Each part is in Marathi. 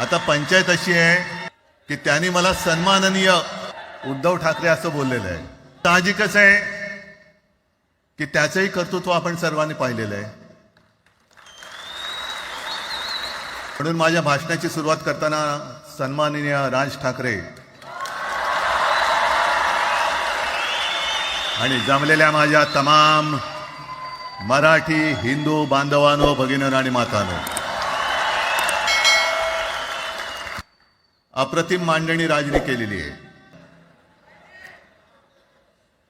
आता पंचायत अशी आहे की त्यांनी मला सन्माननीय उद्धव ठाकरे असं बोललेलं आहे. साहजिकच आहे की त्याचंही कर्तृत्व आपण सर्वांनी पाहिलेलं आहे. म्हणून माझ्या भाषणाची सुरुवात करताना सन्माननीय राज ठाकरे आणि जमलेल्या माझ्या तमाम मराठी हिंदू बांधवानो भगिनीनो आणि मातानो अप्रतिम मांडणी राजने केलेली आहे.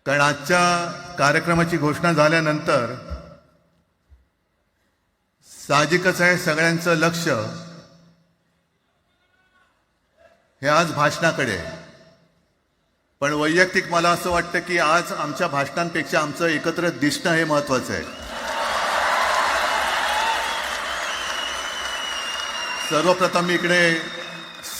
कारण आजच्या कार्यक्रमाची घोषणा झाल्यानंतर साहजिकच आहे सगळ्यांचं लक्ष हे आज भाषणाकडे आहे. पण वैयक्तिक मला असं वाटतं की आज आमच्या भाषणांपेक्षा आमचं एकत्र दिसणं हे महत्वाचं आहे. सर्वप्रथम इकडे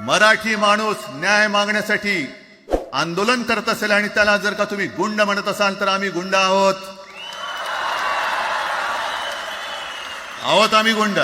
मराठी माणूस न्याय मागण्यासाठी आंदोलन करत असेल आणि त्याला जर का तुम्ही गुंड म्हणत असाल तर आम्ही गुंड आहोत. आहोत आम्ही गुंड.